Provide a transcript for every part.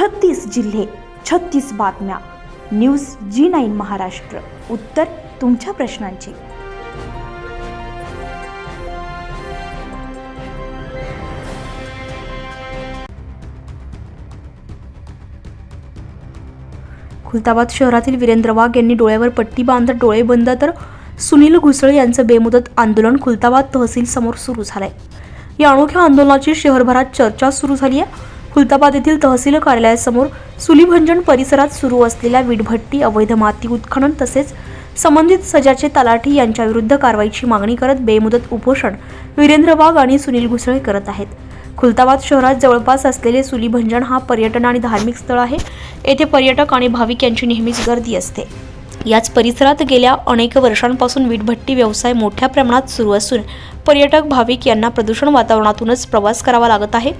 छत्तीस जिल्हे छत्तीस बातम्या. न्यूज जी नाईन महाराष्ट्र. उत्तर तुमच्या प्रश्नांची. खुलताबाद शहरातील वीरेंद्र वाघ यांनी डोळ्यावर पट्टी बांधत डोळे बंद तर सुनील घुसळे यांचं बेमुदत आंदोलन खुलताबाद तहसील समोर सुरू झालंय. या अनोख्या आंदोलनाची शहरभरात चर्चा सुरू झाली आहे खुलताबाद येथील तहसील कार्यालयासमोर सुलीभंजन परिसरात सुरू असलेल्या वीटभट्टी अवैध माती उत्खनन तसेच संबंधित सजाचे तलाठी यांच्याविरुद्ध कारवाईची मागणी करत बेमुदत उपोषण वीरेंद्र वाघ आणि सुनील घुसळे करत आहेत. खुलताबाद शहरात जवळपास असलेले सुलीभंजन हा पर्यटन आणि धार्मिक स्थळ आहे. येथे पर्यटक आणि भाविक यांची नेहमीच गर्दी असते. याच परिसरात गेल्या अनेक वर्षांपासून वीटभट्टी व्यवसाय मोठ्या प्रमाणात सुरू असून पर्यटक भाविक यांना प्रदूषण वातावरणातूनच प्रवास करावा लागत आहे.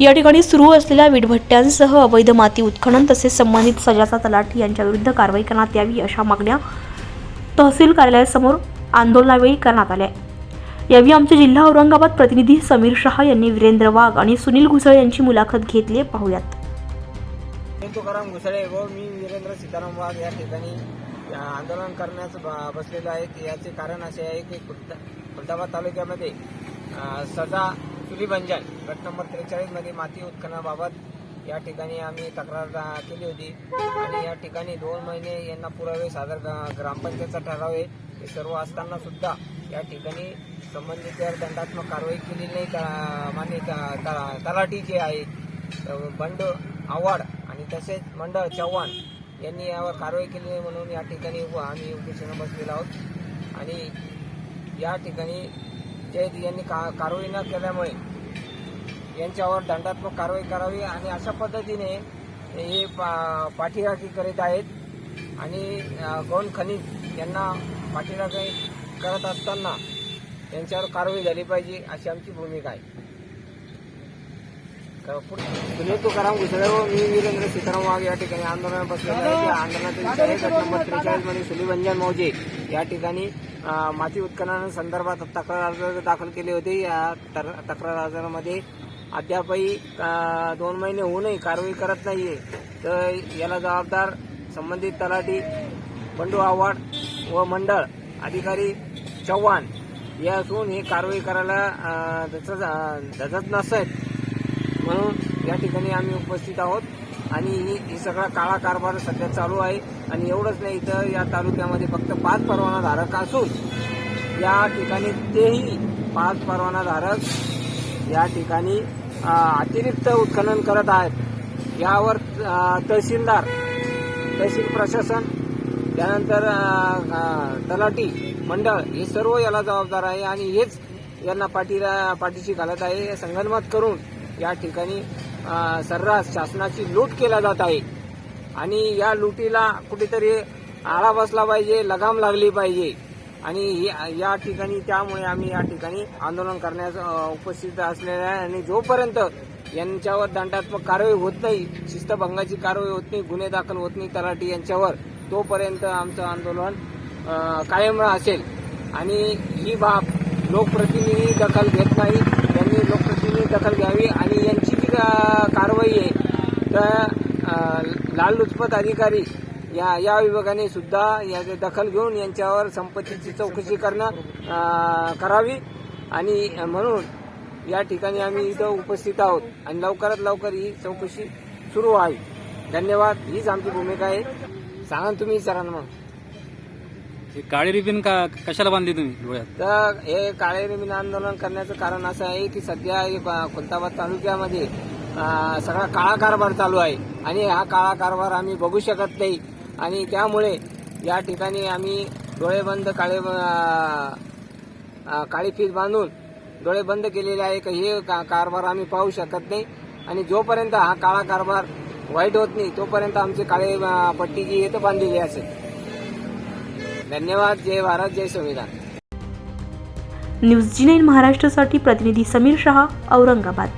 या ठिकाणी सुरू असलेल्या विटभट्ट्यांसह अवैध माती उत्खनन तसेच संबंधित सजाचा तलाठी यांच्याविरुद्ध कारवाई करण्यात यावी अशा मागण्या तहसील कार्यालयासमोर आंदोलनावेळी करण्यात आल्या. यावेळी आमचे जिल्हा औरंगाबाद प्रतिनिधी समीर शहा यांनी वीरेंद्र वाघ आणि सुनील घुसळे यांची मुलाखत घेतली. पाहूयात. मी तुकाराम घुसळे व मी वीरेंद्र सीताराम वाघ या ठिकाणी आंदोलन करण्यास बसलेलो आहे. याचे कारण असे आहे की खुलताबाद तालुक्यामध्ये सजा चुली बंजाल गट नंबर त्रेचाळीसमध्ये माती उत्खननाबाबत या ठिकाणी आम्ही तक्रार केली होती. आणि या ठिकाणी दोन महिने यांना पुरावे सादर ग्रामपंचायतचा ठराव आहे. हे सर्व असताना सुद्धा या ठिकाणी संबंधित दंडात्मक कारवाई केली नाही मान्य तलाठी जे आहेत बंड आव्हाड आणि तसेच मंडळ चव्हाण यांनी यावर कारवाई केली नाही म्हणून या ठिकाणी आम्ही उपोषण बसलेलो आहोत. आणि या ठिकाणी जे यांनी का कारवाई न केल्यामुळे यांच्यावर दंडात्मक कारवाई करावी आणि अशा पद्धतीने हे पा पाठीराखी करीत आहेत. आणि गौण खनिज यांना पाठीराखी करत असताना यांच्यावर कारवाई झाली पाहिजे अशी आमची भूमिका आहे. सुनील तुकाराम घुसळे व मी वीरेंद्र सीताराम वाघ या ठिकाणी आंदोलन बसलेलो आहे. त्या आंदोलनाचा विषय आहे गट नंबर त्रेचाळीसमध्ये सुलीभंजन मौजे या ठिकाणी माती उत्खननासंदर्भात तक्रार अर्ज दाखल केले होते. या तर- तक्रार अर्जामध्ये अद्यापही दोन महिने होऊनही कारवाई करत नाहीये. तर याला जबाबदार संबंधित तलाठी बंडू आव्हाड व मंडळ अधिकारी चव्हाण या असून हे कारवाई करायला धजत नसत. म्हणून या ठिकाणी आम्ही उपस्थित आहोत. आणि ही ही सगळा काळा कारभार सध्या चालू आहे. आणि एवढंच नाही तर या तालुक्यामध्ये फक्त पाच परवाना धारक असून या ठिकाणी तेही पाच परवाना धारक या ठिकाणी अतिरिक्त उत्खनन करत आहेत. यावर तहसीलदार तहसील प्रशासन त्यानंतर अ, तलाठी मंडळ हे सर्व याला जबाबदार आहे. आणि हेच यांना पाठीला पाठीशी घालत आहे. संगनमत करून या ठिकाणी सर्रास शासनाची लूट केला जात आहे. आणि या लुटीला कुठेतरी आळा बसला पाहिजे लगाम लागली पाहिजे. आणि या- या ठिकाणी त्यामुळे आम्ही या ठिकाणी आंदोलन करण्यास उपस्थित असलेले आहे. आणि जोपर्यंत यांच्यावर दंडात्मक कारवाई होत नाही शिस्तभंगाची कारवाई होत नाही गुन्हे दाखल होत नाही तलाठी यांच्यावर तोपर्यंत आमचं आंदोलन कायम असेल. आणि ही बाब लोकप्रतिनिधी दखल घेत नाही. त्यांनी लोकप्रतिनिधी दखल घ्यावी आणि कारवाई आहे. तर अ, लाचलुचपत अधिकारी या या विभागाने सुद्धा याची दखल घेऊन यांच्यावर संपत्तीची चौकशी करणं करावी. आणि म्हणून या ठिकाणी आम्ही इथं उपस्थित आहोत. आणि लवकरात लवकर ही चौकशी सुरू व्हावी. धन्यवाद. हीच आमची भूमिका आहे. सांगा तुम्ही सरांना मग. काळी रिबीन का कशाला बांधली तुम्ही डोळ्यात? तर हे काळे रिमीन आंदोलन करण्याचं कारण असं आहे की सध्या खुलताबाद तालुक्यामध्ये सगळा काळा कारभार चालू आहे. आणि हा काळा कारभार आम्ही बघू शकत नाही. आणि त्यामुळे या ठिकाणी आम्ही डोळे बंद काळे काळी फीत बांधून डोळे बंद केलेले आहे. का हे का- कारभार आम्ही पाहू शकत नाही. आणि जोपर्यंत हा काळा कारभार वाईट होत नाही तोपर्यंत आमची काळे पट्टी जी येतं बांधलेली असेल. धन्यवाद. जय भारत. जय संविधान. न्यूज जी नाईन महाराष्ट्रासाठी प्रतिनिधी समीर शहा औरंगाबाद.